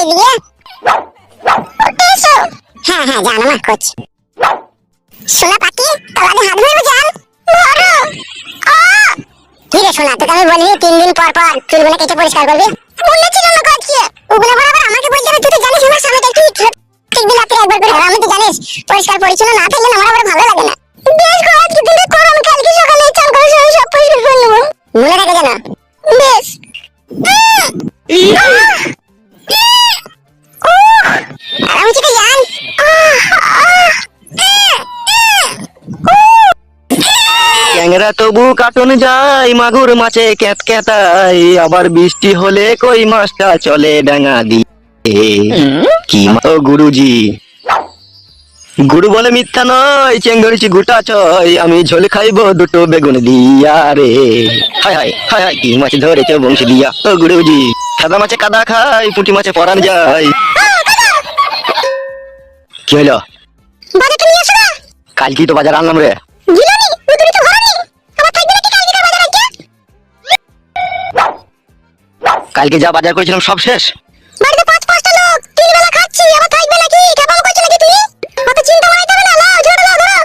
কোথায় বিয়ে হ্যাঁ হ্যাঁ জান আমার কোচ সোনা পাখি তলাতে হাত ধরবো জান? মরো কি সোনা তোকে আমি বলিনি তিন দিন পর পর চুলগুলো কেটে পরিষ্কার করবি। বলেছিল না কোচ কি বরাবর আমাকে বলতে হবে, তুই তো জানিস আমার সামনে তুই ঠিক দিন রাতে একবার করে আমি তো জানিস, পরিষ্কার পরিচ্ছন্ন না থাকলে আমার আবার ভালো লাগে না। বেশ কোচ কিন্তু ক্যাংরা তবু কাটন যায় মাগুর মাছে ক্যাত ক্যাতাই আবার বৃষ্টি হলে কই মাছটা চলে ডাঙা দিয়ে। কি ও গুরুজি? গুরু বলে মিথ্যা নয় চেঙ্গড়িছি গোটা চয় আমি ঝোল খাইব দুটো বেগুন দিয়া রে। হায় হায় হায় হায় কি মাছ ধরেছ বংশী দিয়া। ও গুরুজি সাদা মাছে কাদা খাই পুঁটি মাছে পরান যায় কি হলো কালকেই তো বাজার আনলাম রে। কালকে যা বাজার করেছিলাম সব শেষ। বাড়িতে পাঁচ পাঁচটা লোক। তিন বেলা খাচ্ছি। আবার থাকবে নাকি? কেমন করছ নাকি তুমি? অত চিন্তা হবে না লাও ঝোড়া লাও ধরো।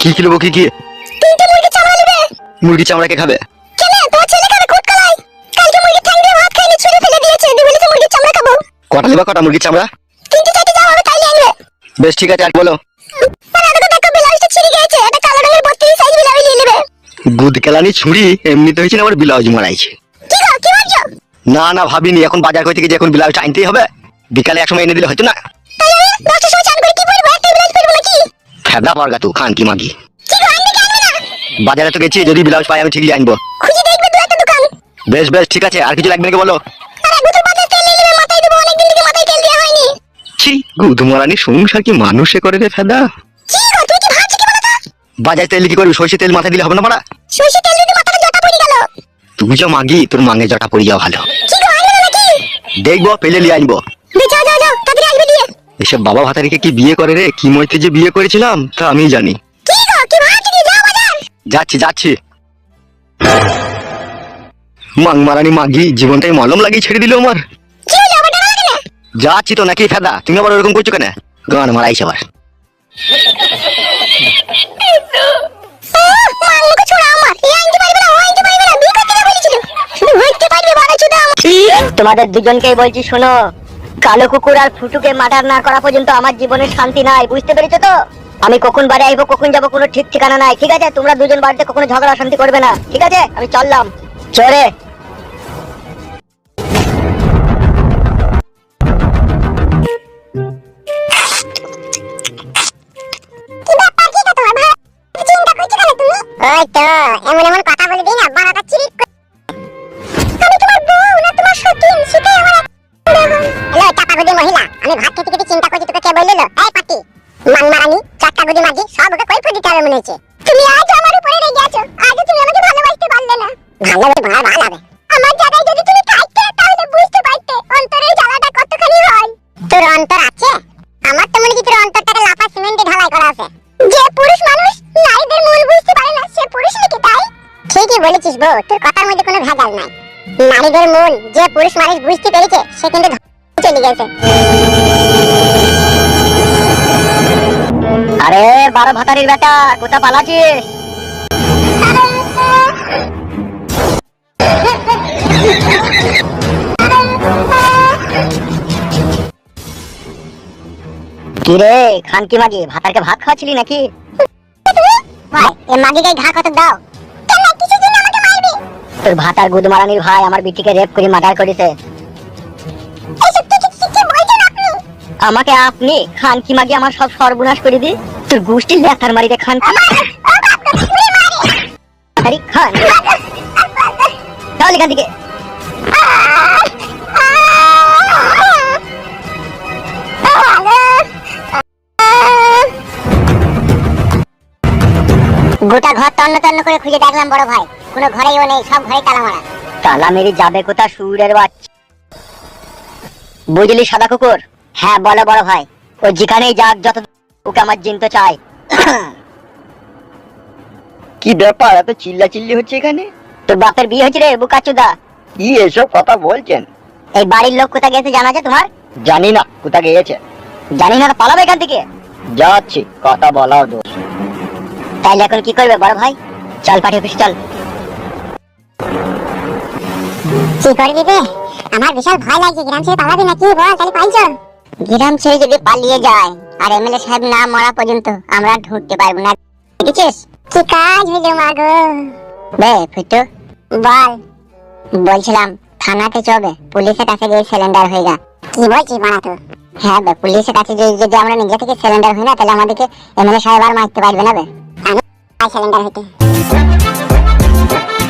কি কিলো কি কি? তিনটে মুরগি চামড়া নেবে। মুরগি চামড়াকে খাবে? কেন? তোমার ছেলে খাবে খুট কালাই। কালকে মুরগি ঠ্যাং দিয়ে ভাত খাইনি ছুঁড়ে ফেলে দিয়েছে। দিয়ে বলেছে মুরগির চামড়া খাব। কটা নেবা কটা মুরগি চামড়া? তিনটে চারটে যাও হবে তাইলে আনবে। বেশ ঠিক আছে আর বলো। গুদ কেলানি ছুরি এমনিতে হয়েছে আমার ব্লাউজ মারাইছে। কি গো কি বলছো না না ভাবিনি এখন বাজার করতে গিয়ে যে এখন ব্লাউজ আনতেই হবে। বিকালে এক সময় এনে দিলে হয়তো না। করে ফেদা পড়গা তু খান কি মাগি। বাজারে তো গেছি যদি ব্লাউজ পাই আমি ঠিকই আনব। খুঁজে দেখবে দু একটা দোকান। বেশ বেশ ঠিক আছে আর কিছু লাগবে নাকি বলো? আর এক বোতল তেল নিয়ে নেবে মাথায় দেবো অনেকদিন থেকে মাথায় তেল দেওয়া হয়নি। ছি গুদ মারানি সংসার কি মানুষে করে রে ফেদা? বাজার তেল কি করবি সর্ষে তেল মাথায় দিলে হবে না পারা সরষে তেল যদি মাথাটা জটা পড়ে গেল। তুই যা মাগি তোর মাঙে জটা পড়ে যাওয়া ভালো দেখব পেলে নিয়ে আনব। যাও যাও যাও তাড়াতাড়ি আসবে দিয়ে। এসব বাবা ভাতারিকে কি বিয়ে করে রে? কি মইতে যে বিয়ে করেছিলাম তা আমি জানি। যাও যাচ্ছি যাচ্ছি। মাং মারানি মাগি জীবনটাই মলম লাগিয়ে ছেড়ে দিল আমার। যাচ্ছি তো নাকি ফেদা তুমি আবার ওরকম করছ কেন? গান মারাইছে আবার। তোমাদের দুজনকেই বলছি, শোনো। কালো কুকুর আর ফুটুকে মার্ডার না করা পর্যন্ত আমার জীবনে শান্তি নাই, বুঝতে পেরেছ তো? আমি কখন বাড়ি আইবো, কখন যাব কোনো ঠিক ঠিকানা নাই, ঠিক আছে? তোমরা দুজন বাড়িতে কখনো ঝগড়া শান্তি করবে না, ঠিক আছে? আমি চললাম। চলে। এমন এমন কথা বলে দিই না বাড়াটা চিরিট আমি তোমার বউ না, তোমার সতীন, সেটাই আমার হ্যালো চাপা গুদি মহিলা, আমি ভাত খেতে খেতে চিন্তা করছি, তোকে কে বলল? এই পাটি মান মারানি চারটা গুদি মাগি সব ওকে কই ফুদিতে হবে মনে হচ্ছে। তুমি আজ আমার উপরে রেগে আছো আজ তুমি আমাকে ভালোবাসতে পারলে না। ভালোবাসতে ভালো ভালো ঠিকই বলেছিস বউ তোর কথার মধ্যে কোনো ভেজাল নাই। নারীদের মূল যে পুরুষ মানুষ বুঝতে পেরেছে সে কিন্তু চলে গেছে। আরে বারো ভাতারির বেটা কোথা পালাচ্ছিস? কিরে খানকি মাগি ভাতারকে ভাত খাওয়াচ্ছিলি নাকি? মাগিকে ঘা কত দাও। তোর ভাতার গুদমারানির ভাই আমার বিটিকে রেপ করে মার্ডার করেছে। আমাকে আপনি খান কি মাগি আমার সব সর্বনাশ করে দি তোর গোষ্ঠী লেখার মারিতে খান আরে খান। চল এখান থেকে। গোটা ঘর তন্ন তন্ন করে খুঁজে দেখলাম বড় ভাই। কোনো ঘরেই ও নেই সব ঘরে তালা মারা। তালা মেরে যাবে কোথা সুরের বাচ্চা? বুঝলি সাদা কুকুর? হ্যাঁ বলো বড় ভাই। ও যেখানেই যাক যত ওকে আমার জিনতে চাই কি ব্যাপার এত চিল্লা চিল্লি হচ্ছে এখানে? তোর বাপের বিয়ে হয়েছে রে বুকাচুদা। কি এসব কথা বলছেন? এই বাড়ির লোক কোথায় গেছে জানা আছে তোমার? জানি না কোথা গিয়েছে? জানি না পালাবে এখান থেকে। যাচ্ছি কথা বলাও দোষ তাইলে এখন কি করবে বড় ভাই? চল পাঠিয়ে অফিস চল। কি করবি বে? আমার বিশাল ভয় লাগছে গ্রাম ছেড়ে পালাবি না কি বল তাহলে পাইছ গ্রাম ছেড়ে যদি পালিয়ে যায় আর এমএলএ সাহেব না মরা পর্যন্ত আমরা ঢুকতে পারব না। দেখেছিস? কি কাজ হইল মাগো বে ফুটু। বল। বলছিলাম থানাতে চবে পুলিশের কাছে গিয়ে সিলিন্ডার হয়ে গা কি বলছিস মানা তো? হ্যাঁ বে পুলিশের কাছে যদি যদি আমরা নিজে থেকে সিলিন্ডার হই না তাহলে আমাদেরকে এমএলএ সাহেব আর মারতে পারবে না বে। আমি সিলিন্ডার হইতে।